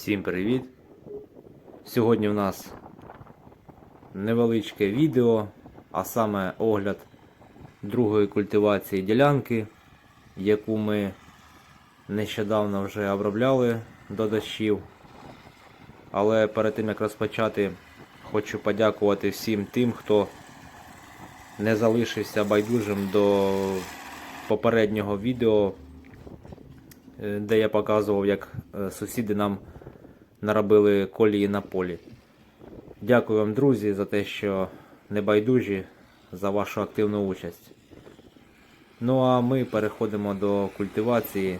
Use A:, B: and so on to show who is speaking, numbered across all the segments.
A: Всім привіт! Сьогодні в нас невеличке відео, а саме огляд другої культивації ділянки, яку ми нещодавно вже обробляли до дощів. Але перед тим як розпочати, хочу подякувати всім тим, хто не залишився байдужим до попереднього відео, е, де я показував, як е, сусіди нам наробили колії на полі. Дякую вам, друзі, за те, що не байдужі, за вашу активну участь. Ну а ми переходимо до культивації.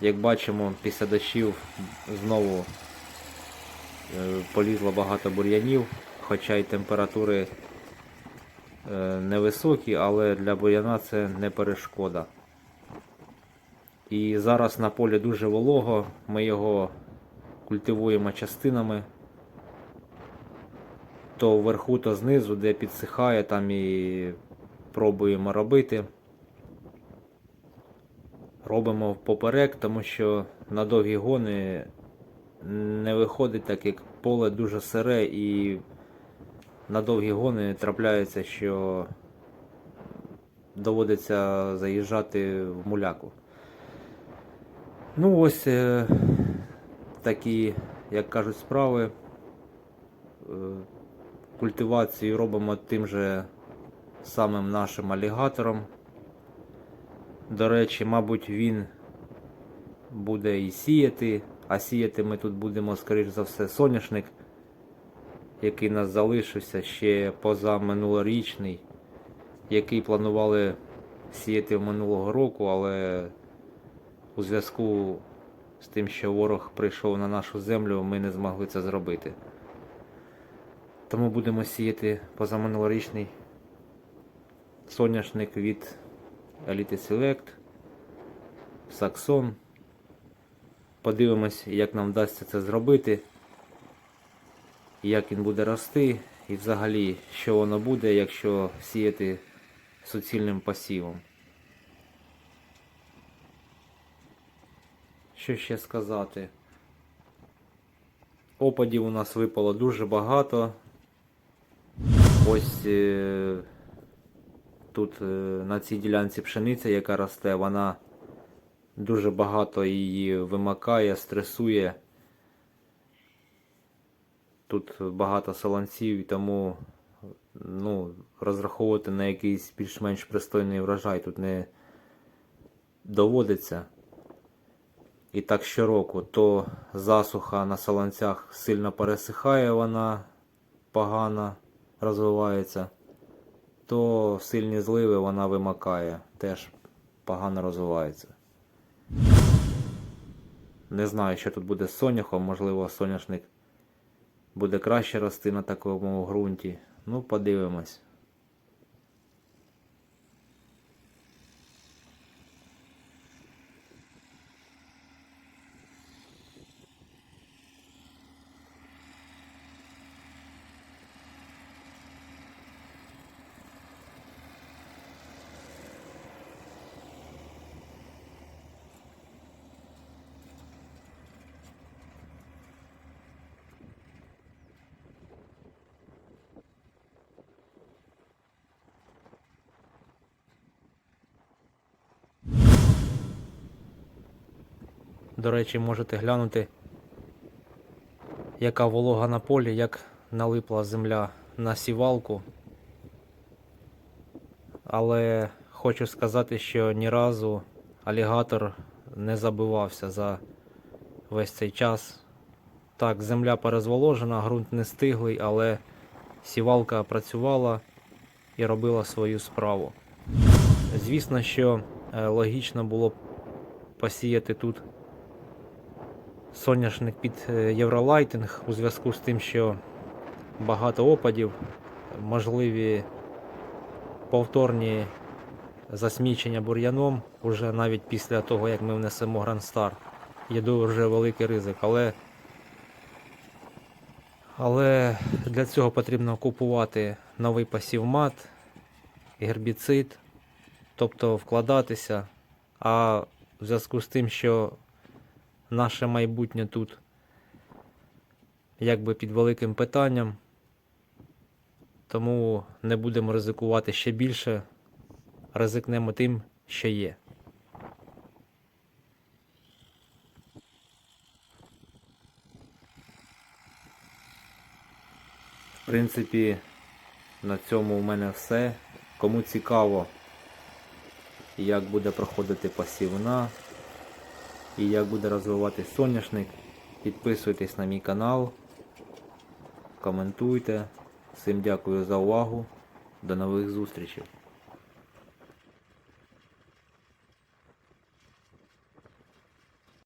A: Як бачимо, після дощів знову е, полізло багато бур'янів, хоча й температури е, невисокі, але для бур'яна це не перешкода. І зараз на полі дуже волого, ми його культивуємо частинами. То вверху, то знизу, де підсихає, там і пробуємо робити. Робимо поперек, тому що на довгі гони не виходить, так як поле дуже сире і на довгі гони трапляється, що доводиться заїжджати в муляку. Ну ось е, такі, як кажуть, справи. Е, Культивацію робимо тим же самим нашим алігатором. До речі, мабуть, він буде і сіяти, а сіяти ми тут будемо, скоріш за все, соняшник, який нас залишився ще поза минулорічний, який планували сіяти минулого року, але у зв'язку з тим, що ворог прийшов на нашу землю, ми не змогли це зробити. Тому будемо сіяти позаминулорічний соняшник від Elite Select, Saxon. Подивимось, як нам вдасться це зробити, як він буде рости, і взагалі, що воно буде, якщо сіяти суцільним посівом. Що ще сказати? Опадів у нас випало дуже багато. Ось е, тут е, на цій ділянці пшениця, яка росте, вона дуже багато її вимакає, стресує. Тут багато солонців, тому ну, розраховувати на якийсь більш-менш пристойний врожай тут не доводиться. І так щороку, то засуха на солонцях сильно пересихає, вона погано розвивається, то сильні зливи вона вимакає, теж погано розвивається. Не знаю, що тут буде з соняхом, можливо, соняшник буде краще рости на такому ґрунті. Ну, подивимось. До речі, можете глянути, яка волога на полі, як налипла земля на сівалку. Але хочу сказати, що ні разу алігатор не забивався за весь цей час. Так, земля перезволожена, ґрунт не стиглий, але сівалка працювала і робила свою справу. Звісно, що е, логічно було посіяти тут соняшник під е, Євролайтинг у зв'язку з тим, що багато опадів, можливі повторні засмічення бур'яном уже навіть після того, як ми внесемо Star. Є дуже великий ризик, але, але для цього потрібно купувати новий пасівмат, гербіцид, тобто вкладатися. А в зв'язку з тим, що наше майбутнє тут якби під великим питанням. Тому не будемо ризикувати ще більше. Ризикнемо тим, що є. В принципі, на цьому у мене все. Кому цікаво, як буде проходити посівна і як буде розвиватись соняшник, підписуйтесь на мій канал, коментуйте. Всім дякую за увагу. До нових зустрічей.